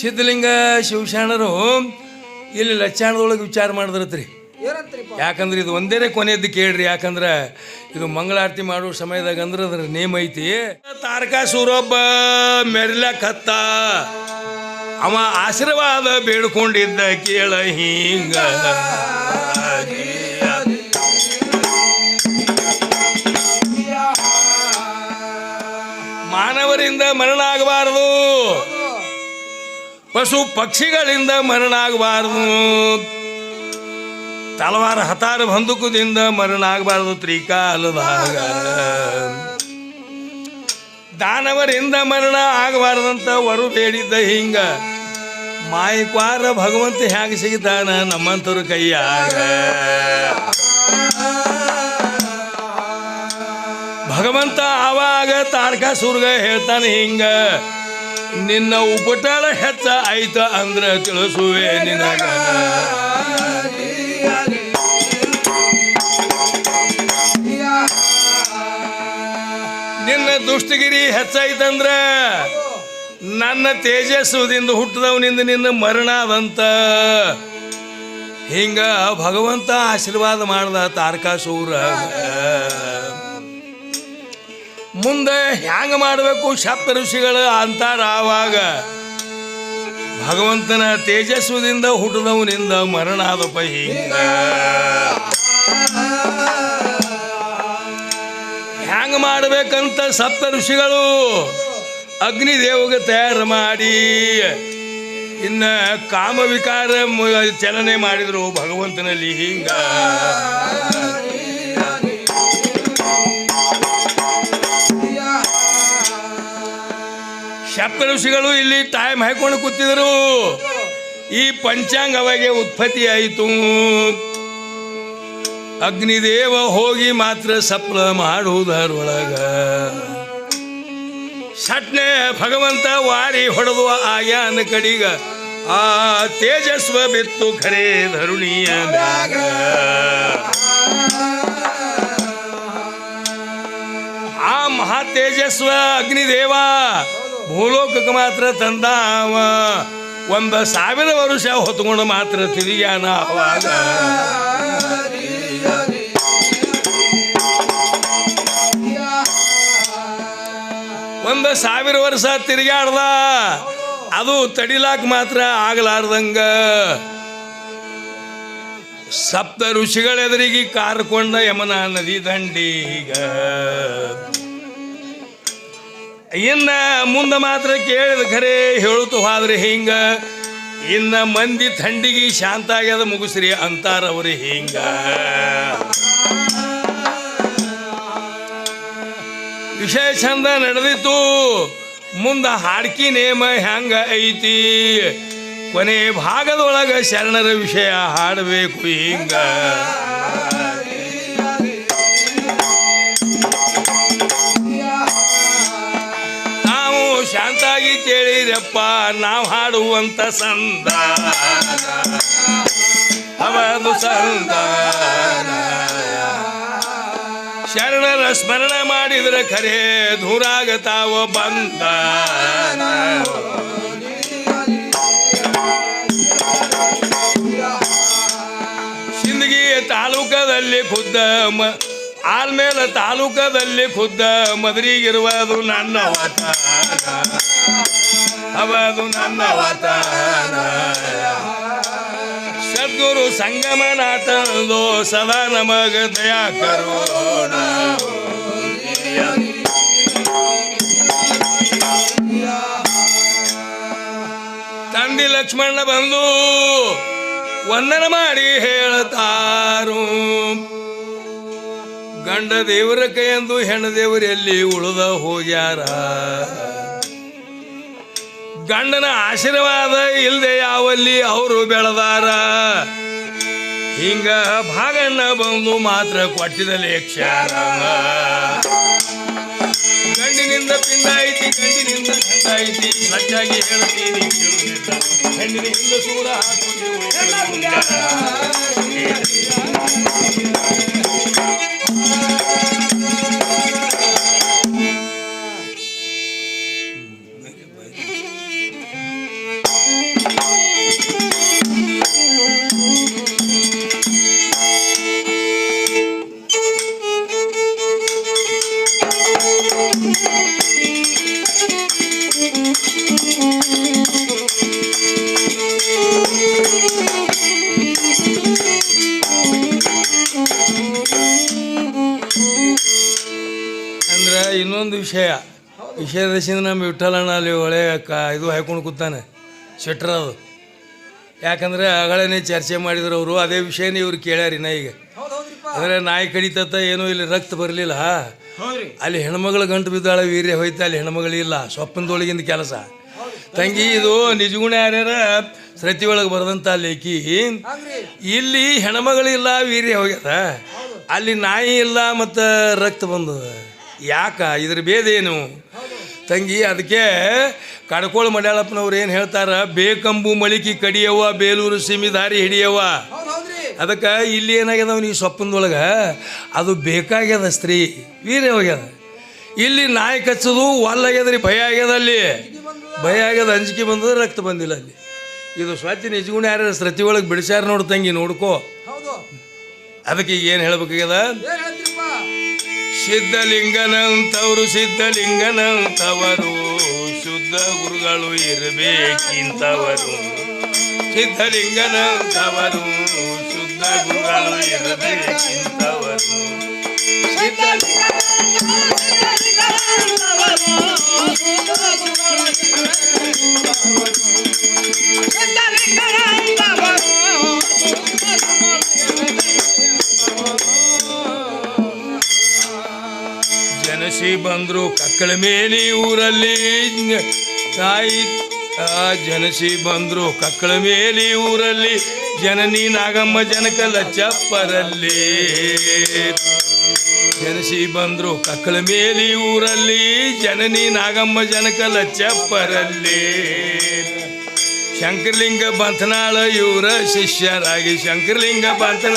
ಸಿದ್ಧಲಿಂಗ ಶಿವಶರಣರು ಇಲ್ಲಿ ಲಚ್ಚಾಣದೊಳಗೆ ವಿಚಾರ ಮಾಡಿದ್ರತ್ರಿ. ಯಾಕಂದ್ರೆ ಇದು ಒಂದೇನೆ ಕೊನೆಯದ್ದು ಕೇಳ್ರಿ ಯಾಕಂದ್ರೆ ಇದು ಮಂಗಳಾರತಿ ಮಾಡೋ ಸಮಯದಾಗ ಅಂದ್ರೆ ಅದ್ರ ನೇಮ್ ಐತಿ. ತಾರಕಾಸೂರೊಬ್ಬ ಮೆರ್ಲಕತ್ತ ಅವ ಆಶೀರ್ವಾದ ಬೇಡ್ಕೊಂಡಿದ್ದ ಕೇಳ ಹಿಂಗ. ಮಾನವರಿಂದ ಮರಣ ಆಗಬಾರದು ಪಶು ಪಕ್ಷಿಗಳಿಂದ ಮರಣ ಆಗಬಾರದು ತಲವಾರ ಹತಾರ ಬಂದುಕುದಿಂದ ಮರಣ ಆಗಬಾರದು ತ್ರಿಕಾಲದಾಗ ದಾನವರಿಂದ ಮರಣ ಆಗಬಾರದಂತ ವರು ಬೇಡಿದ್ದ ಹಿಂಗ. ಮಾಯಕ್ವಾರ ಭಗವಂತ ಹೇಗೆ ಸಿಗಿದಾನ ನಮ್ಮಂತರು ಕೈಯಾಗ. ಭಗವಂತ ಆವಾಗ ತಾರಕಾಸುರ್ಗ ಹೇಳ್ತಾನೆ ಹಿಂಗ. ನಿನ್ನ ಉಪಟಳ ಹೆಚ್ಚ ಆಯ್ತ ಅಂದ್ರ ತಿಳಿಸುವೆ ನಿನಗ. ನಿನ್ನ ದುಷ್ಟಗಿರಿ ಹೆಚ್ಚಾಯ್ತಂದ್ರ ನನ್ನ ತೇಜಸ್ಸುದಿಂದ ಹುಟ್ಟದವನಿಂದ ನಿನ್ನ ಮರಣ ಅದಂತ. ಹಿಂಗ ಭಗವಂತ ಆಶೀರ್ವಾದ ಮಾಡ್ದ ತಾರಕಾಸೂರ. ಮುಂದೆ ಹ್ಯಾಂಗ ಮಾಡಬೇಕು ಸಪ್ತ ಋಷಿಗಳು ಅಂತಾರ ಆವಾಗ ಭಗವಂತನ ತೇಜಸ್ವದಿಂದ ಹುಟ್ಟಿದವನಿಂದ ಮರಣ ಆದಪ್ಪ ಹಿಂಗ ಹ್ಯಾಂಗ ಮಾಡಬೇಕಂತ ಸಪ್ತ ಋಷಿಗಳು ಅಗ್ನಿದೇವಗೆ ತಯಾರು ಮಾಡಿ. ಇನ್ನ ಕಾಮವಿಕಾರ ಚಲನೆ ಮಾಡಿದ್ರು ಭಗವಂತನಲ್ಲಿ ಹಿಂಗ. ಸಪ್ತ ಋಷಿಗಳು ಇಲ್ಲಿ ಟೈಮ್ ಹಾಕೊಂಡು ಕೂತಿದ್ರು. ಈ ಪಂಚಾಂಗ ಅವಾಗೆ ಉತ್ಪತ್ತಿ ಆಯಿತು. ಅಗ್ನಿದೇವ ಹೋಗಿ ಮಾತ್ರ ಸಪ್ಲ ಮಾಡುವುದರೊಳಗ. ಸಟ್ನೆ ಭಗವಂತ ವಾರಿ ಹೊಡೆದು ಆಯಾನ ಕಡಿಗ ಆ ತೇಜಸ್ವ ಬಿತ್ತು ಖರೇ ಧರುಣಿಯ ಆ ಮಹಾ ತೇಜಸ್ವ ಅಗ್ನಿದೇವ ಭೂಲೋಕಕ್ಕೆ ಮಾತ್ರ ತಂದ ಅವ ಒಂದು ಸಾವಿರ ವರ್ಷ ಹೊತ್ಕೊಂಡು ಮಾತ್ರ ತಿರುಗ್ಯಾನ ಅವಾಗ. ಒಂದು ಸಾವಿರ ವರ್ಷ ತಿರುಗಾಡ್ದ ಅದು ತಡಿಲಾಕ ಮಾತ್ರ ಆಗಲಾರ್ದಂಗ. ಸಪ್ತ ಋಷಿಗಳೆದುರಿಗೆ ಕಾರ್ಕೊಂಡ ಯಮನ ನದಿ ದಂಡೀಗ. ಇನ್ನ ಮುಂದೆ ಮಾತ್ರ ಕೇಳಿದ ಖರೆ, ಹೇಳುತ್ತ ಹೋದ್ರೆ ಹಿಂಗ. ಇನ್ನ ಮಂದಿ ಥಂಡಿಗೆ ಶಾಂತ ಆಗ್ಯದ ಮುಗಿಸ್ರಿ ಅಂತಾರವ್ರಿ ಹಿಂಗ. ವಿಷಯ ಚಂದ ನಡೆದಿತ್ತು. ಮುಂದ ಹಾಡ್ಕಿ ನೇಮ ಹೆಂಗ ಐತಿ. ಕೊನೆ ಭಾಗದೊಳಗ ಶರಣರ ವಿಷಯ ಹಾಡಬೇಕು ಹಿಂಗ. ಕೇಳಿರಪ್ಪ ನಾವು ಹಾಡುವಂತ ಸಂದ. ಅವನು ಸಂದ. ಶರಣರ ಸ್ಮರಣ ಮಾಡಿದ್ರೆ ಖರೆ, ದೂರಾಗತಾವ ಬಂದ. ಸಿಂದಗಿ ತಾಲೂಕದಲ್ಲಿ ಖುದ್ದ ಆಲ್ಮೇಲೆ ತಾಲೂಕದಲ್ಲಿ ಖುದ್ದ ಮದರಿಗಿರುವುದು ನನ್ನ ಅವದು ನನ್ನ ಸದ್ಗುರು ಸಂಗಮನಾಥನದು ಸದಾ ನಮಗ ದಯಾ ಕರೋಣ. ತಂದಿ ಲಕ್ಷ್ಮಣ ಬಂದು ವಂದನ ಮಾಡಿ ಹೇಳ್ತಾರು. ಗಂಡ ದೇವರ ಕೈಯಂದು ಹೆಣ್ಣು ದೇವರು ಎಲ್ಲಿ ಉಳಿದ ಹೋಗ್ಯಾರ? ಗಂಡನ ಆಶೀರ್ವಾದ ಇಲ್ಲದೆ ಯಾವಲ್ಲಿ ಅವರು ಬೆಳೆದಾರ? ಹಿಂಗ ಭಾಗಣ್ಣ ಬಂದು ಮಾತ್ರ ಕೊಟ್ಟಿದ ಲೇಕ್ಷಾರ ಗಂಡಿನಿಂದ ಪಿಂಡ ಐತಿ, ಗಂಡಿನಿಂದ ಗಂಡ ಐತಿ. ಸಜ್ಜಾಗಿ ಹೇಳ್ತೀನಿ. ಹೆಣ್ಣಿನಿಂದ ಸೂರ ಹಾಕುವುದು ಅಂದ್ರೆ ಇನ್ನೊಂದು ವಿಷಯ. ವಿಷಯದಿಂದ ನಮ್ಮ ವಿಠಲಣ್ಣ ಅಲ್ಲಿ ಒಳೆ ಕ ಇದು ಹಾಯ್ಕೊಂಡು ಕೂತಾನೆ ಶೆಟ್ರ್ ಅದು. ಯಾಕಂದರೆ ಆಗಳೇ ಚರ್ಚೆ ಮಾಡಿದ್ರು ಅವರು ಅದೇ ವಿಷಯನೇ ಇವ್ರು ನಾ ಈಗ. ಅಂದರೆ ನಾಯಿ ಕಡಿತತ್ತ ಏನೂ ಇಲ್ಲಿ ರಕ್ತ ಬರಲಿಲ್ಲ. ಅಲ್ಲಿ ಹೆಣ್ಮಗಳು ಗಂಟು ಬಿದ್ದಾಳೆ ವೀರ್ಯ ಹೋಯ್ತಾ ಅಲ್ಲಿ ಹೆಣ್ಮಗಳಿಲ್ಲ ಸ್ವಪ್ನದೊಳಗಿಂದ ಕೆಲಸ. ತಂಗಿ ಇದು ನಿಜಗುಣ ಯಾರ್ಯಾರ? ಸೃತಿ ಒಳಗೆ ಬರೆದಂಥ ಲೇಖಿ. ಇಲ್ಲಿ ಹೆಣ್ಮಗಳಿಲ್ಲ ವೀರ್ಯ ಹೋಗ್ಯದ ಅಲ್ಲಿ ನಾಯಿ ಇಲ್ಲ ಮತ್ತು ರಕ್ತ ಬಂದದ. ಯಾಕ? ಇದ್ರ ಭೇದೇನು ತಂಗಿ ಅದಕ್ಕೆ ಕಡ್ಕೋಳ ಮಡ್ಯಾಳಪ್ಪನವ್ರು ಏನು ಹೇಳ್ತಾರ? ಬೇಕಂಬು ಮಳಿಕಿ ಕಡಿಯವ್ವ ಬೇಲೂರು ಸಿಮಿ ದಾರಿ ಹಿಡಿಯವ್ವ ಅದಕ್ಕೆ ಇಲ್ಲಿ ಏನಾಗ್ಯದ ಈ ಸೊಪ್ಪಿನದೊಳಗೆ ಅದು ಬೇಕಾಗ್ಯದ ಸ್ತ್ರೀ ವೀರ್ಯ ಹೋಗ್ಯದ. ಇಲ್ಲಿ ನಾಯಿ ಕಚ್ಚೋದು ಒಲ್ಲಾಗ್ಯದ್ರಿ ಭಯ ಆಗ್ಯದ ಅಲ್ಲಿ. ಭಯ ಆಗ್ಯದ ಅಂಜಿಕೆ ಬಂದದ ರಕ್ತ ಬಂದಿಲ್ಲ ಅಲ್ಲಿ. ಇದು ಸ್ವಚ್ಛ ನಿಜಗುಣ ಯಾರ ಸೃತಿ ಒಳಗೆ ಬಿಡಿಸ್ಯಾರ ನೋಡು ತಂಗಿ ನೋಡ್ಕೋ. ಅದಕ್ಕೆ ಈಗ ಏನು ಹೇಳ್ಬೇಕಾಗ್ಯದ ಸಿದ್ಧಲಿಂಗನಂತವರು ಸಿದ್ಧಲಿಂಗನಂತವರು ಶುದ್ಧ ಗುರುಗಳು ಇರಬೇಕಿಂತವರು. ಸಿದ್ಧಲಿಂಗನಂತವರು ಜನಸಿ ಬಂದ್ರು ಕಕ್ಕಳ ಮೇಲೆ ಊರಲ್ಲಿ ತಾಯಿ ಜನಸಿ ಬಂದ್ರು ಕಕ್ಕಳ ಮೇಲಿ ಊರಲ್ಲಿ, ಜನನಿ ನಾಗಮ್ಮ ಜನಕ ಲಚ್ಚಪ್ಪರಲ್ಲಿ. ಜನಸಿ ಬಂದ್ರು ಕಕ್ಕಳ ಮೇಲಿ ಊರಲ್ಲಿ, ಜನನಿ ನಾಗಮ್ಮ ಜನಕ ಲಚ್ಚಪ್ಪರಲ್ಲಿ. ಶಂಕರಲಿಂಗ ಬಂತನಾಳ, ಇವರ ಶಿಷ್ಯರಾಗಿ ಶಂಕರಲಿಂಗ ಬಂತನ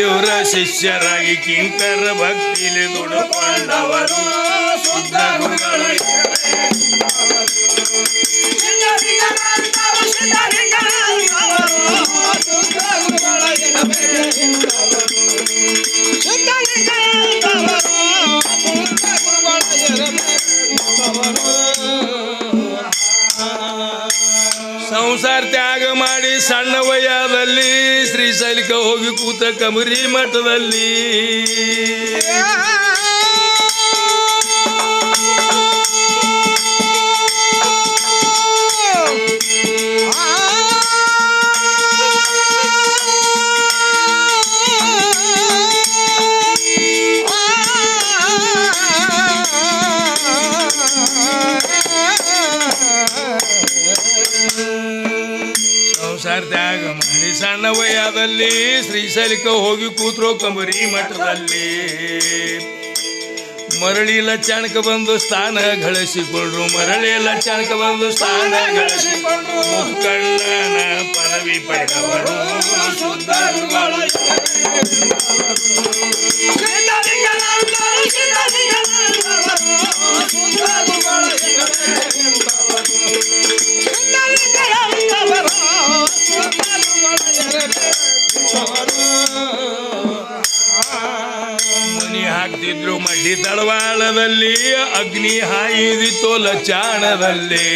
ಇವರ ಶಿಷ್ಯರಾಗಿ ಕಿಂಕರ ಭಕ್ತಿಲಿ ದುಡುಕೊಂಡವರು. ಸಂಸಾರ ತ್ಯಾಗ ಮಾಡಿ ಸಣ್ಣ ವಯದಲ್ಲಿ ಶ್ರೀಶೈಲಿಕ ಹೋಗಿ ಕೂತ ಕಮರಿ ಮಠದಲ್ಲಿ. ತ್ಯಾಗ ಮಾಡಿ ಸಣ್ಣ ವಯದಲ್ಲಿ ಶ್ರೀಶೈಲಿಕ ಹೋಗಿ ಕೂತ್ರೋ ಕಂಬರಿ ಮಠದಲ್ಲಿ. ಮರಳಿ ಲಚ್ಚಾಣಕ ಬಂದು ಸ್ಥಾನ ಗಳಿಸಿಕೊಂಡ್ರು. ಮರಳಿ ಲಚ್ಚಾಣಕ ಬಂದು ಸ್ಥಾನ ಗಳಿಸಿಕೊಂಡ್ರು. ಮುಕ್ಕಣ್ಣನ ಪದವಿ ಪಡೆದವರು ಸುಂದರ ಮನಿ ಹಾಕ್ತಿದ್ರು ಮಡ್ಡಿ ತಳವಾಳದಲ್ಲಿ ಅಗ್ನಿ ಹಾಯಿದಿತ್ತು ಲಚಾಣದಲ್ಲಿ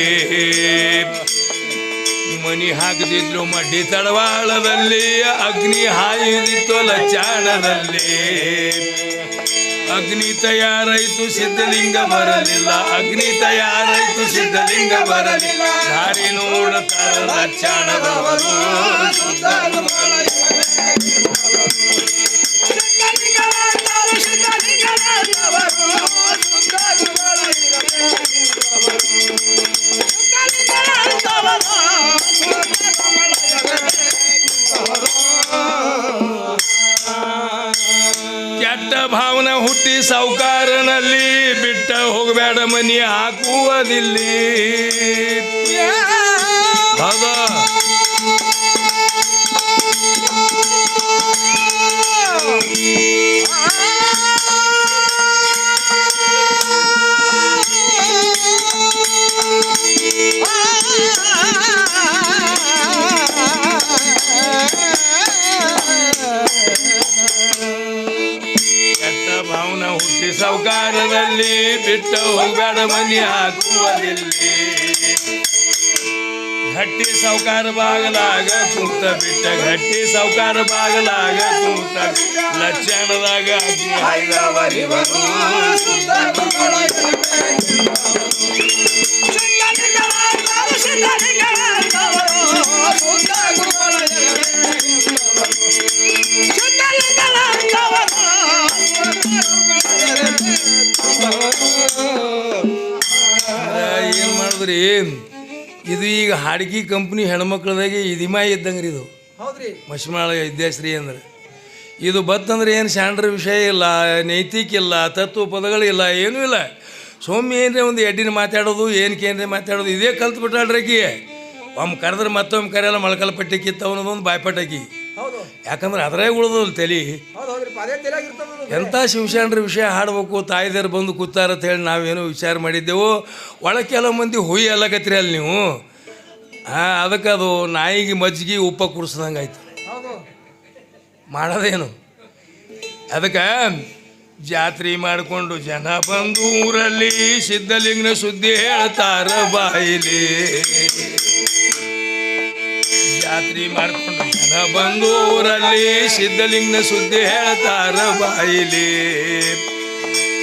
ಮನಿ ಹಾಕದಿದ್ರು ಮಡ್ಡಿ ತಳವಾಳದಲ್ಲಿ ಅಗ್ನಿ ಹಾಯಿದಿತ್ತು ಲಚಾಣದಲ್ಲಿ ಅಗ್ನಿ ತಯಾರಾಯ್ತು ಸಿದ್ಧಲಿಂಗ ಬರಲಿಲ್ಲ. ಅಗ್ನಿ ತಯಾರಾಯ್ತು ಸಿದ್ಧಲಿಂಗ ಬರಲಿಲ್ಲ. ದಾರಿ ನೋಡುತ್ತಾರೆ ಹುಟ್ಟಿ ಸಾವುಕಾರನಲ್ಲಿ ಬಿಟ್ಟ ಹೋಗಬೇಡ ಮನಿ ಹಾಕುವುದಿಲ್ಲಿ. ಹೌದಾ ಬಿಟ್ಟ ಬೇಡ ಮನಿ ಹಾಕುವುದಿಲ್ಲಿ ಗಟ್ಟಿ ಸಾವುಕಾರ ಬಾಗಲಾಗ ಕೂತ ಬಿಟ್ಟ, ಗಟ್ಟಿ ಸಾವುಕಾರ ಬಾಗಲಾಗ ಕೂತ ಲಕ್ಷಣದಾಗ ಅಗ್ನಿ ಏನು? ಇದು ಈಗ ಹಾಡ್ಗಿ ಕಂಪ್ನಿ ಹೆಣ್ಮಕ್ಳದಾಗೆ ಇದ್ದಂಗೆ ರೀ ಇದು. ಹೌದ್ರಿ. ಮಶ್ಮಾಳ ವಿದ್ಯಾಶ್ರೀ ಅಂದ್ರೆ. ಇದು ಬತ್ತಂದ್ರೆ ಏನು ಶಾಂಡ್ರ ವಿಷಯ ಇಲ್ಲ ನೈತಿಕ ಇಲ್ಲ ತತ್ವ ಪದಗಳಿಲ್ಲ ಏನೂ ಇಲ್ಲ. ಸೌಮ್ಯ ಏನ್ರಿ ಒಂದು ಎಡ್ಡಿನ ಮಾತಾಡೋದು ಏನಕ್ಕೆ ಏನ್ರಿ ಮಾತಾಡೋದು ಇದೇ ಕಲ್ತು ಬಿಟ್ಟಾಡ್ರಕಿ ಒಮ್ಮೆ ಕರೆದ್ರೆ ಮತ್ತೊಮ್ಮೆ ಕರೆಯಲ್ಲ ಮೊಳಕಲ್ ಪಟ್ಟಿ ಕಿತ್ತ ಅನ್ನೋದೊಂದು ಬಾಯ್ಪಟ್ಟಾಕಿ ಯಾಕಂದ್ರೆ ಅದರೇ ಉಳಿದಲ್ಲ ತಲೆ. ಎಂಥ ಶಿವಶಾಣ್ರ ವಿಷಯ ಹಾಡಬೇಕು ತಾಯಿದಾರು ಬಂದು ಕೂತಾರ ಅಂತ ಹೇಳಿ ನಾವೇನೋ ವಿಚಾರ ಮಾಡಿದ್ದೆವು. ಒಳಗೆ ಕೆಲವು ಮಂದಿ ಹುಯಿ ಅಲ್ಲಕತ್ರಿ ಅಲ್ಲಿ ನೀವು. ಹಾಂ ಅದಕ್ಕೆ ಅದು ನಾಯಿಗೆ ಮಜ್ಜಿಗೆ ಉಪ್ಪ ಕುಡಿಸ್ದಂಗೆ ಆಯ್ತು. ಮಾಡೋದೇನು? ಅದಕ್ಕೆ ಜಾತ್ರೆ ಮಾಡಿಕೊಂಡು ಜನ ಬಂದು ಊರಲ್ಲಿ ಸಿದ್ಧಲಿಂಗನ ಸುದ್ದಿ ಹೇಳ್ತಾರ ಬಾಯಿಲಿ. ಜಾತ್ರೆ ಮಾಡ್ಕೊಂಡು ಜನ ಬಂದು ಊರಲ್ಲಿ ಸಿದ್ಧಲಿಂಗನ ಸುದ್ದಿ ಹೇಳ್ತಾರ ಬಾಯಿಲಿ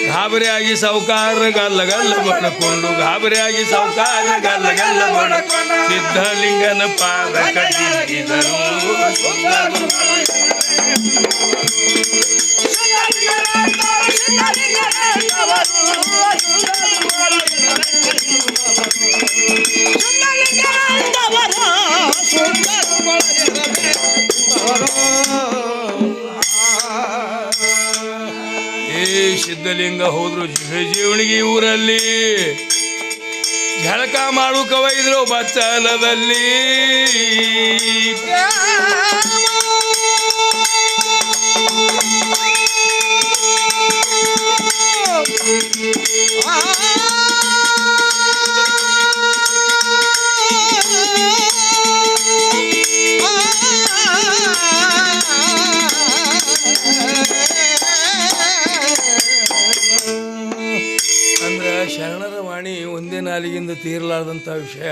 ಗಾಬರಿಯಾಗಿ ಸಾವುಕಾರ ಗಲ್ಲ ಗಲ್ಲ ಬಡ್ಕೊಂಡು, ಗಾಬರಿಯಾಗಿ ಸಾವುಕಾರ ಗಲ್ಲ ಗಲ್ಲ ಬಡ್ಕೊಂಡು. ಸಿದ್ಧಲಿಂಗನ ಪಾದ ಕಟ್ಟಿದರು ಏ ಸಿದ್ಧಲಿಂಗ ಹೋದ್ರು ಜೀವ ಜೀವಣಿಗೆ ಊರಲ್ಲಿ. ಝಳಕ ಮಾಡು ಕವೈದ್ರು ಬಚ್ಚಲದಲ್ಲಿ. ನಾಲಿಗಿಂದ ವಿಷಯ.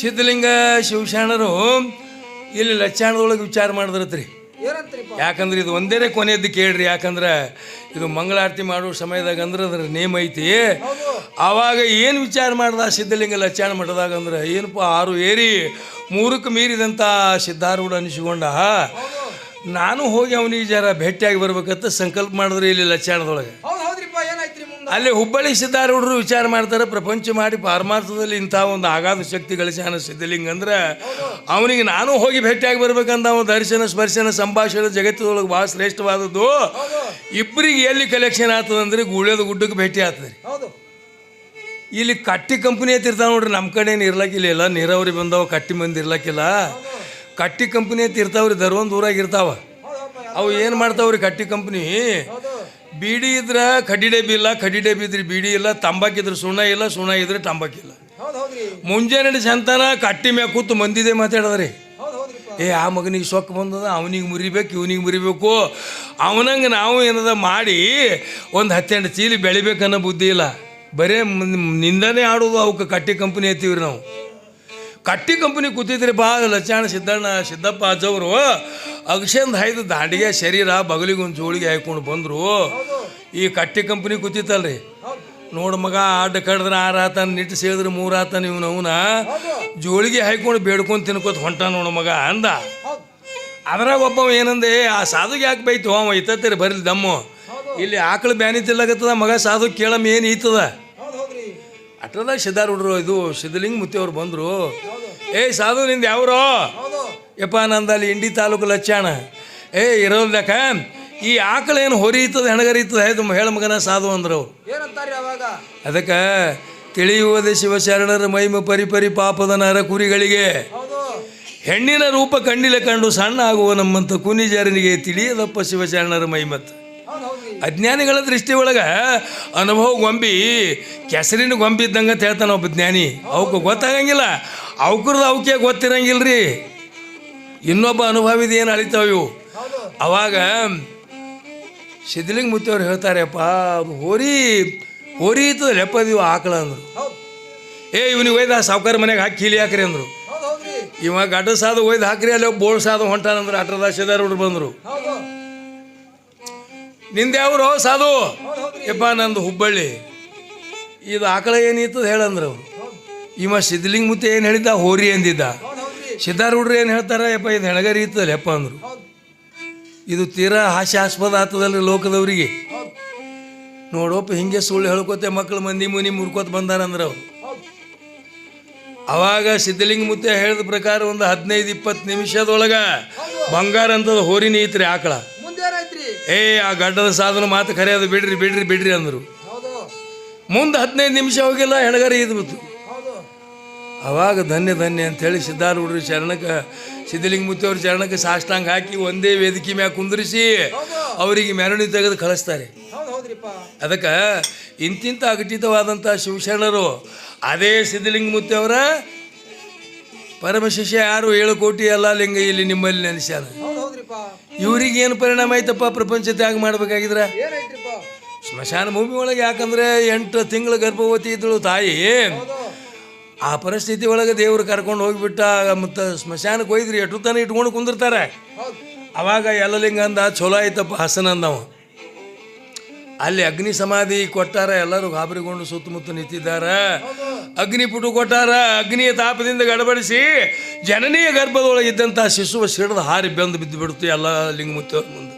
ಸಿದ್ಧಲಿಂಗ ಶಿವಶರಣರು ಇಲ್ಲಿ ಲಚ್ಚಾಣದೊಳಗೆ ವಿಚಾರ ಮಾಡಿದ್ರತ್ರಿ. ಯಾಕಂದ್ರೆ ಇದು ಒಂದೇನೆ ಕೊನೆಯದ್ದು ಕೇಳ್ರಿ ಯಾಕಂದ್ರೆ ಇದು ಮಂಗಳಾರತಿ ಮಾಡೋ ಸಮಯದಾಗ ಅಂದ್ರೆ ಅದ್ರ ನೇಮ್ ಐತಿ. ಆವಾಗ ಏನು ವಿಚಾರ ಮಾಡ್ದ ಸಿದ್ಧಲಿಂಗ ಲಚ್ಚಾಣ ಮಠದಾಗ ಅಂದ್ರೆ ಏನಪ್ಪ ಆರು ಏರಿ ಮೂರಕ್ಕೆ ಮೀರಿದಂಥ ಸಿದ್ಧಾರೂಢ ಅನಿಸಿಕೊಂಡ. ನಾನು ಹೋಗಿ ಅವನಿಗೆ ಜರ ಭೇಟಿಯಾಗಿ ಬರ್ಬೇಕಂತ ಸಂಕಲ್ಪ ಮಾಡಿದ್ರೆ ಇಲ್ಲಿ ಲಚ್ಚಾಣದೊಳಗೆ. ಅಲ್ಲಿ ಹುಬ್ಬಳ್ಳಿ ಸಿದ್ಧಾರೂಢರು ವಿಚಾರ ಮಾಡ್ತಾರೆ ಪ್ರಪಂಚ ಮಾಡಿ ಪಾರಮಾರ್ಥದಲ್ಲಿ ಇಂಥ ಒಂದು ಆಗಾಧ ಶಕ್ತಿ ಗಳಿಸ್ಯಾನ ಸಿದ್ಧಲಿಂಗ ಅಂದ್ರೆ ಅವನಿಗೆ ನಾನು ಹೋಗಿ ಭೇಟಿಯಾಗಿ ಬರ್ಬೇಕಂತ ಅವನು ದರ್ಶನ ಸ್ಪರ್ಶನ ಸಂಭಾಷಣೆ ಜಗತ್ತದೊಳಗೆ ಭಾಳ ಶ್ರೇಷ್ಠವಾದದ್ದು. ಇಬ್ಬರಿಗೆ ಎಲ್ಲಿ ಕಲೆಕ್ಷನ್ ಆಗ್ತದಂದ್ರೆ ಗುಳ್ಯದ ಗುಡ್ಡಕ್ಕೆ ಭೇಟಿ ಆಗ್ತದೆ. ರೀ ಇಲ್ಲಿ ಕಟ್ಟಿ ಕಂಪ್ನಿ ಅಂತ ಇರ್ತಾವ ನೋಡ್ರಿ ನಮ್ಮ ಕಡೆ ಏನು ಇರ್ಲಕ್ಕಿಲ್ಲ ಎಲ್ಲ ನೀರಾವರಿ ಬಂದವ ಕಟ್ಟಿ ಮಂದಿ ಇರ್ಲಕ್ಕಿಲ್ಲ ಕಟ್ಟಿ ಕಂಪ್ನಿ ಅಂತ ಇರ್ತಾವ್ರಿ ದರ್ವೊಂದು ಊರಾಗ ಇರ್ತಾವ. ಅವು ಏನು ಮಾಡ್ತಾವ್ರಿ ಕಟ್ಟಿ ಕಂಪ್ನಿ ಬೀಡಿ ಇದ್ರೆ ಕಡ್ಡಿ ಬಿಲ್ಲ ಇಲ್ಲ ಕಡ್ಡಿ ಡಬ್ಬಿ ಇದ್ರೆ ಬೀಡಿ ಇಲ್ಲ ತಂಬಾಕಿದ್ರೆ ಸುಣ್ಣ ಇಲ್ಲ ಸುಣ್ಣ ಇದ್ರೆ ತಂಬಾಕಿಲ್ಲ ಮುಂಜಾನೆ ಸಂತಾನ ಕಟ್ಟಿ ಮ್ಯಾಗ ಕೂತು ಮಂದಿದೆ ಮಾತಾಡದ್ರಿ. ಏ ಆ ಮಗನಿಗೆ ಸೊಕ್ಕ ಬಂದದ ಅವನಿಗೆ ಮುರಿಬೇಕು ಇವನಿಗೆ ಮುರಿಬೇಕು. ಅವನಂಗೆ ನಾವು ಏನದ ಮಾಡಿ ಒಂದು ಹತ್ತೆಂಟು ಚೀಲಿ ಬೆಳಿಬೇಕನ್ನೋ ಬುದ್ಧಿ ಇಲ್ಲ. ಬರೇ ನಿಂದನೇ ಆಡೋದು ಅವಕ್ಕೆ ಕಟ್ಟಿ ಕಂಪ್ನಿ ಐತೀವ್ರಿ ನಾವು. ಕಟ್ಟಿ ಕಂಪ್ನಿ ಕೂತಿದ್ರಿ ಬಾ ಲಚ್ಚಾಣ ಸಿದ್ದಣ್ಣ, ಸಿದ್ದಪ್ಪ ಅಜ್ಜವರು ಅಗಶಂದ್ ಹೈದು ದಾಂಡಿಗೆ ಶರೀರ, ಬಗಲಿಗೆ ಒಂದು ಜೋಳಿಗೆ ಹಾಯ್ಕೊಂಡು ಬಂದರು. ಈ ಕಟ್ಟಿ ಕಂಪ್ನಿ ಕೂತಿತ್ತಲ್ರಿ. ನೋಡು ಮಗ ಅಡ್ಡ ಕಡ್ದ್ರೆ ಆರು ಆತನ ನಿಟ್ಟು ಸೇಳಿದ್ರೆ ಮೂರು ಆತನ ಅವನ. ಜೋಳಿಗೆ ಹಾಯ್ಕೊಂಡು ಬೇಡ್ಕೊಂಡು ತಿನ್ಕೋತ ಹೊಂಟ ನೋಡು ಮಗ ಅಂದ. ಅದರ ಒಬ್ಬ ಏನಂದೆ, ಆ ಸಾಧುಗೆ ಯಾಕೆ ಬೈತು? ಅವ ಇತ್ತತ್ತೀರಿ ಬರಲಿ ದಮ್ಮು. ಇಲ್ಲಿ ಆಕಳು ಬ್ಯಾನಿ ತಿಲ್ಲಕತ್ತದ ಮಗ ಸಾಧು ಕೇಳಮ್ಮ ಏನು ಈತದ? ಅಟ್ರದಾಗ ಸಿದ್ಧಾರೂಢರು ಇದು ಸಿದ್ಧಲಿಂಗ ಮುತ್ತಿಯವ್ರು ಬಂದರು. ಏಯ್ ಸಾಧು ನಿಂದು ಯಾವ್ರು? ಯಪ್ಪ ನಂದಲ್ಲಿ ಇಂಡಿ ತಾಲೂಕು ಲಚ್ಚಾಣ. ಏ ಇರೋದಕ್ಕ ಈ ಆಕಳೇನು ಹೊರೀತದ ಹೆಣಗರೀತದ ಹೇಳು ಹೇಳ ಮಗನ ಸಾಧು ಅಂದ್ರು. ಅವಾಗ? ಅದಕ್ಕೆ ತಿಳಿಯುವುದೇ ಶಿವಶರಣರ ಮಹಿಮ ಪರಿಪರಿ ಪಾಪದ ನರ ಕುರಿಗಳಿಗೆ. ಹೆಣ್ಣಿನ ರೂಪ ಕಣ್ಣಿಲೆ ಕಂಡು ಸಣ್ಣ ಆಗುವ ನಮ್ಮಂಥ ಕುನಿಜರನಿಗೆ ತಿಳಿಯದಪ್ಪ ಶಿವಶರಣರ ಮೈಮತ್ತು ಅಜ್ಞಾನಿಗಳ ದೃಷ್ಟಿ ಒಳಗೆ ಅನುಭವ ಗೊಂಬಿ ಕೆಸರಿನ ಗೊಂಬಿ ಇದ್ದಂಗೆ ಅಂತ ಹೇಳ್ತಾನೆ ಒಬ್ಬ ಜ್ಞಾನಿ. ಅವಕ್ಕೆ ಗೊತ್ತಾಗಂಗಿಲ್ಲ. ಅವಕ್ರದ್ದು ಅವಕ್ಕೆ ಗೊತ್ತಿರಂಗಿಲ್ರಿ. ಇನ್ನೊಬ್ಬ ಅನುಭವಿದ ಏನು ಅಳಿತಾವ ಇವು. ಅವಾಗ ಸಿದ್ಧಲಿಂಗ ಮುತ್ತಿಯವ್ರು ಹೇಳ್ತಾರೆಪ್ಪ ಹೋರಿ ಹೋರಿ ಇತ್ತು ಲೆಪ್ಪದಿವು ಆಕಳ ಅಂದರು. ಏ ಇವನಿಗೆ ಒಯ್ದು ಸಾವುಕಾರ ಮನೆಗೆ ಹಾಕಿ ಕೀಲಿ ಹಾಕ್ರಿ ಅಂದರು. ಇವಾಗ ಗಡ್ಡ ಸಾದು ಒಯ್ದು ಹಾಕ್ರಿ ಅಲ್ಲಿ ಬೋಳ್ ಸಾದು ಹೊಂಟಾನಂದ್ರೆ ಅಟ್ರದ ಶೇದಾರ ಹುಡ್ರು ಬಂದರು. ಹೌದು ಅವರು ಯಾವ್ರು? ಸಾಧು. ಯಪ್ಪ, ನಂದು ಹುಬ್ಬಳ್ಳಿ. ಇದು ಆಕಳ ಏನಿತ್ತು ಹೇಳಂದ್ರೆ ಅವರು. ಇವ ಸಿದ್ಲಿಂಗ್ ಮುತ್ತೆ ಏನು ಹೇಳಿದ್ದ? ಹೋರಿ ಅಂದಿದ್ದ. ಸಿದ್ಧಾರ್ ಹೌದ್ರಿ ಏನು ಹೇಳ್ತಾರ? ಯಪ್ಪ, ಇದು ಹೆಣಗರಿ ಇತ್ತಲ್ಲ ಯಪ್ಪ ಅಂದರು. ಇದು ತೀರಾ ಹಾಸ್ಯಾಸ್ಪದ ಆತದಲ್ಲ ಲೋಕದವರಿಗೆ. ನೋಡೋಪ್ಪ ನೋಡೋಪ ಹಿಂಗೆ ಸುಳ್ಳು ಹೇಳ್ಕೊತೆ ಮಕ್ಕಳು ಮಂದಿ ಮುನಿ ಮುರ್ಕೋತ ಬಂದಾರಂದ್ರೆ ಅವರು. ಅವಾಗ ಸಿದ್ಧಲಿಂಗ ಮುತ್ತೆ ಹೇಳಿದ ಪ್ರಕಾರ ಒಂದು ಹದಿನೈದು ಇಪ್ಪತ್ತು ನಿಮಿಷದೊಳಗೆ ಬಂಗಾರ ಅಂತದ ಹೋರಿನಿ ಐತ್ರಿ ಆಕಳ. ಏ, ಆ ಗಡ್ಡದ ಸಾಧನ ಮಾತು ಕರೆಯೋದು ಬಿಡ್ರಿ ಬಿಡ್ರಿ ಬಿಡ್ರಿ ಅಂದರು. ಮುಂದೆ ಹದಿನೈದು ನಿಮಿಷ ಹೋಗಿಲ್ಲ, ಹೆಣಗರಿ ಇದ್ಬಿಟ್ಟು ಅವಾಗ ಧನ್ಯ ಧನ್ಯ ಅಂತೇಳಿ ಸಿದ್ಧಾರ ಶರಣಕ್ಕೆ ಸಿದ್ಧಲಿಂಗಮೂರ್ತಿ ಸಿದ್ಧಲಿಂಗ ಮುತ್ತೇವ್ರ ಚರಣಕ್ಕೆ ಸಾಷ್ಟಾಂಗ ಹಾಕಿ ಒಂದೇ ವೇದಿಕೆ ಮ್ಯಾಗ ಕುಂದ್ರಿಸಿ ಅವರಿಗೆ ಮೆರವಣಿ ತೆಗೆದು ಕಳಿಸ್ತಾರೆ. ಅದಕ್ಕೆ ಇಂತಿಂಥ ಅಘಟಿತವಾದಂಥ ಶಿವಶರಣರು, ಅದೇ ಸಿದ್ಧಲಿಂಗ ಅವರ ಪರಮಶಿಷ್ಯ ಯಾರು ಏಳು ಕೋಟಿ ಎಲ್ಲ ಲಿಂಗ ಇಲ್ಲಿ ನಿಮ್ಮಲ್ಲಿ ನೆನೆಸ್ಯಾನ. ಹೌದು ಇವ್ರಿಗೆ ಏನು ಪರಿಣಾಮ ಆಯ್ತಪ್ಪ ಪ್ರಪಂಚ ಮಾಡ್ಬೇಕಾಗಿದ್ರೆ? ಸ್ಮಶಾನ ಭೂಮಿ ಒಳಗೆ ಯಾಕಂದ್ರೆ ಎಂಟು ತಿಂಗಳ ಗರ್ಭವತಿ ಇದ್ದಳು ತಾಯಿ. ಆ ಪರಿಸ್ಥಿತಿ ಒಳಗೆ ದೇವ್ರು ಕರ್ಕೊಂಡು ಹೋಗಿಬಿಟ್ಟ ಮತ್ತು ಸ್ಮಶಾನಕ್ಕೆ ಒಯ್ದ್ರಿ ಎಟ್ಟು ತಾನೇ ಇಟ್ಕೊಂಡು ಕುಂದಿರ್ತಾರೆ. ಅವಾಗ ಎಲ್ಲಲಿಂಗ ಅಂದ ಚಲೋ ಆಯ್ತಪ್ಪ ಹಸನ ಅಂದವ. ಅಲ್ಲಿ ಅಗ್ನಿ ಸಮಾಧಿ ಕೊಟ್ಟಾರ, ಎಲ್ಲರೂ ಗಾಬರಿಗೊಂಡು ಸುತ್ತಮುತ್ತ ನಿಂತಿದ್ದಾರ. ಹೌದು ಅಗ್ನಿ ಪುಟು ಕೊಟ್ಟಾರ, ಅಗ್ನಿಯ ತಾಪದಿಂದ ಗಡಬಡಿಸಿ ಜನನೀಯ ಗರ್ಭದೊಳಗೆ ಇದ್ದಂಥ ಶಿಶುವ ಸಿಡಿದು ಹಾರಿ ಬೆಂದು ಬಿದ್ದು ಬಿಡ್ತು ಎಲ್ಲ ಲಿಂಗ ಮುತ್ತವ್ರ ಮುಂದೆ.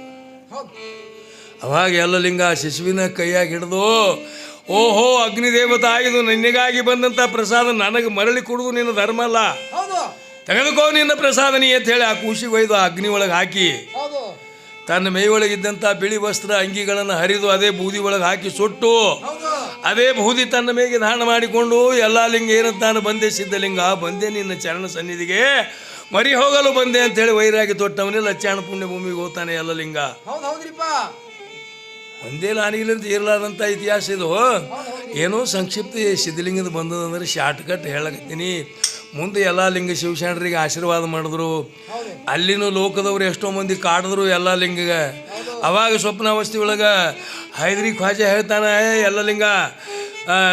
ಅವಾಗ ಎಲ್ಲ ಲಿಂಗ ಆ ಶಿಶುವಿನ ಕೈಯಾಗಿ ಹಿಡಿದು, ಓಹೋ ಅಗ್ನಿದೇವತ ಆಗಿದು ನಿನಗಾಗಿ ಬಂದಂಥ ಪ್ರಸಾದ ನನಗೆ ಮರಳಿ ಕೊಡುದು ನಿನ್ನ ಧರ್ಮ ಅಲ್ಲ. ತೆಗೆದುಕೋ ನಿನ್ನ ಪ್ರಸಾದ ನೀ ಅಂತ ಹೇಳಿ ಆ ಕೂಸಿಗೆ ಒಯ್ದು ಆ ಅಗ್ನಿ ಒಳಗೆ ಹಾಕಿ ತನ್ನ ಮೇಯೊಳಗಿದ್ದಂಥ ಬಿಳಿ ವಸ್ತ್ರ ಅಂಗಿಗಳನ್ನು ಹರಿದು ಅದೇ ಬೂದಿ ಒಳಗೆ ಹಾಕಿ ಸುಟ್ಟು ಅದೇ ಬೂದಿ ತನ್ನ ಮೇಗೆ ದಾನ ಮಾಡಿಕೊಂಡು ಎಲ್ಲ ಲಿಂಗ ಏನಂತ ನಾನು ಬಂದೆ ಸಿದ್ಧಲಿಂಗ ಬಂದೆ ನಿನ್ನ ಚರಣ ಸನ್ನಿಧಿಗೆ ಮರಿ ಹೋಗಲು ಬಂದೆ ಅಂತೇಳಿ ವೈರಾಗಿ ತೊಟ್ಟವನೇ ಲಚ್ಚಾಣ ಪುಣ್ಯ ಭೂಮಿಗೆ ಹೋಗ್ತಾನೆ ಎಲ್ಲ ಲಿಂಗ. ಒಂದೇ ಲಾನಿಗಿಲಿಂದ ಇರಲಾರ್ದಂಥ ಇತಿಹಾಸ ಇದು. ಏನೋ ಸಂಕ್ಷಿಪ್ತ ಸಿದ್ಧಲಿಂಗದ ಬಂದದಂದ್ರೆ ಶಾರ್ಟ್ ಕಟ್ ಹೇಳಕತ್ತೀನಿ. ಮುಂದೆ ಎಲ್ಲ ಲಿಂಗ ಶಿವಶರಣರಿಗೆ ಆಶೀರ್ವಾದ ಮಾಡಿದ್ರು. ಅಲ್ಲಿನೂ ಲೋಕದವ್ರು ಎಷ್ಟೋ ಮಂದಿ ಕಾಡಿದ್ರು ಎಲ್ಲ ಲಿಂಗಗ. ಅವಾಗ ಸ್ವಪ್ನಾವಸ್ಥೆ ಒಳಗೆ ಹೈದ್ರಿ ಖ್ವಾಜೆ ಹೇಳ್ತಾನೆ "ಏ, ಎಲ್ಲ ಲಿಂಗ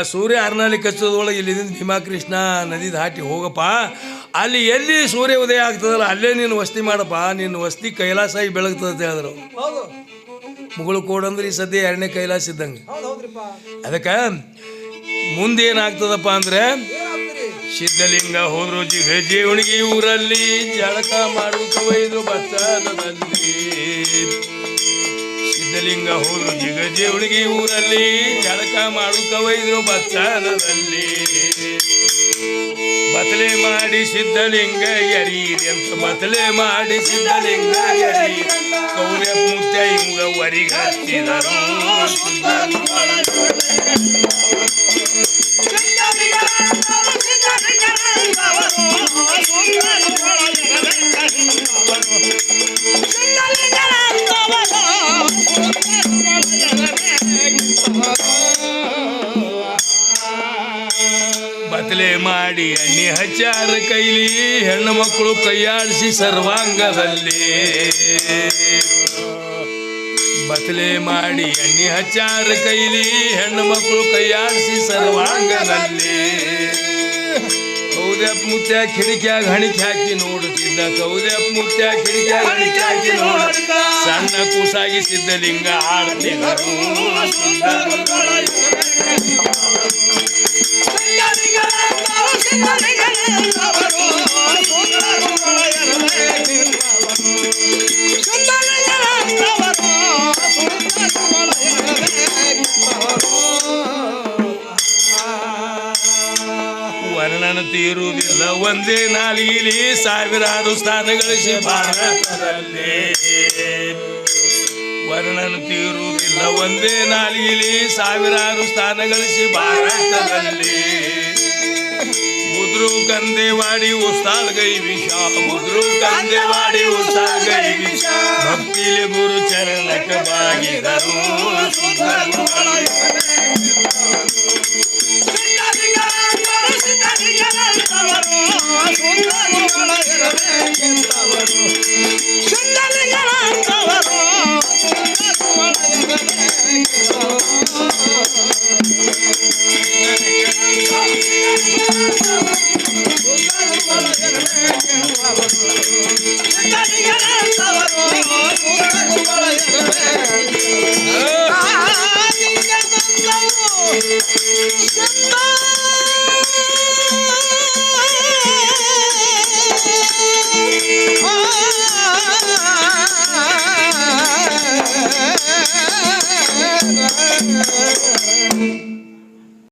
ಸೂರ್ಯ ಅರ್ನಾಲಿ ಕಚ್ಚೋದ್ರೊಳಗೆ ಇಲ್ಲಿಂದ ಭೀಮಾಕೃಷ್ಣ ನದಿ ದಾಟಿ ಹೋಗಪ್ಪ. ಅಲ್ಲಿ ಎಲ್ಲಿ ಸೂರ್ಯ ಉದಯ ಆಗ್ತದಲ್ಲ ಅಲ್ಲೇ ನೀನು ವಸ್ತಿ ಮಾಡಪ್ಪ. ನಿನ್ನ ವಸ್ತಿ ಕೈಲಾಸ ಆಗಿ ಬೆಳಗ್ತದೆ ಹೇಳಿದ್ರು. ಹೌದು. ಮುಗುಳು ಕೋಡಂದ್ರೆ ಈ ಸದ್ಯ ಎರಡನೇ ಕೈಲಾಸ ಇದ್ದಂಗೆ. ಅದಕ್ಕೆ ಮುಂದೆ ಏನಾಗ್ತದಪ್ಪ ಅಂದ್ರೆ ಸಿದ್ಧಲಿಂಗ ಹೋದ್ರು ಜಿಗ ಜೀವಣಿಗೆ ಊರಲ್ಲಿ ಜಳಕ ಮಾಡುತ್ತ ಒಯ್ದು ಬಚ್ಚಲದಲ್ಲಿ ಸಿದ್ಧಲಿಂಗ ಹೋದ್ರು ಜಿಗ ಜೀವಣಿಗೆ ಊರಲ್ಲಿ ಜಳಕ ಮಾಡುತ್ತ ಒಯ್ದು ಬಚ್ಚಲದಲ್ಲಿ ಬತಲೆ ಮಾಡಿ ಸಿದ್ಧಲಿಂಗ ಎರೀರಿ ಅಂತ ಬತಲೆ ಮಾಡಿ ಸಿದ್ಧಲಿಂಗ ಯರಿ ಕೌರ್ಯ ಮುತ್ತ ಇವುಗ ಸುಂದರ ಹಚ್ಚಿದರು ಬತಲೆ ಮಾಡಿ ಎಣ್ಣೆ ಹಚ್ಚಾರ ಕೈಲಿ ಹೆಣ್ಣು ಮಕ್ಕಳು ಕೈಯಾಡಿಸಿ ಸರ್ವಾಂಗದಲ್ಲಿ. ಬತಲೆ ಮಾಡಿ ಎಣ್ಣೆ ಹಚ್ಚಾರ ಕೈಲಿ ಹೆಣ್ಣು ಮಕ್ಕಳು ಕೈಯಾಡಿಸಿ ಸರ್ವಾಂಗದಲ್ಲಿ. ಕೌದ್ಯಪ್ ಮುತ್ಯ ಕಿಡಿಕ್ಯಾಗ ಹಣಿಕೆ ಹಾಕಿ ನೋಡುತ್ತಿದ್ದ ಕೌದ್ಯಪ್ ಮುತ್ಯ ಕಿಡಿಕ್ಯಾಗ ಹಣಿಕೆ ಹಾಕಿ ನೋಡ ಸಣ್ಣ ಕೂಸಾಗಿ ಸಿದ್ಧಲಿಂಗ ಆಡ್ತಿದ್ದರು ವರ್ಣನ ತೀರುವುದಿಲ್ಲ. ಒಂದೇ ನಾಲಿಗೆಲಿ ಸಾವಿರಾರು ಸ್ಥಾನಗಳಿಸಿ ಭಾರತದಲ್ಲಿ. ವರ್ಣನ ತೀರುವುದಿಲ್ಲ. ಒಂದೇ ನಾಲಿಗೆಲಿ ಸಾವಿರಾರು ಸ್ಥಾನಗಳಿಸಿ ಭಾರತದಲ್ಲಿ. ಮುದ್ರು ಕಂದೇವಾಡಿ ಉಸ್ತಾಲ್ ಗೈ ವಿಷ. ಮುದ್ರು ಕಂದೇವಾಡಿ ಉಸ್ತಾಲ್ ಗೈ ವಿಷ. ಭಕ್ತಿಲಿ ಗುರು ಚರಣಕ್ಕೆ ಬಾಗಿದರು. ಕಿಂತವರು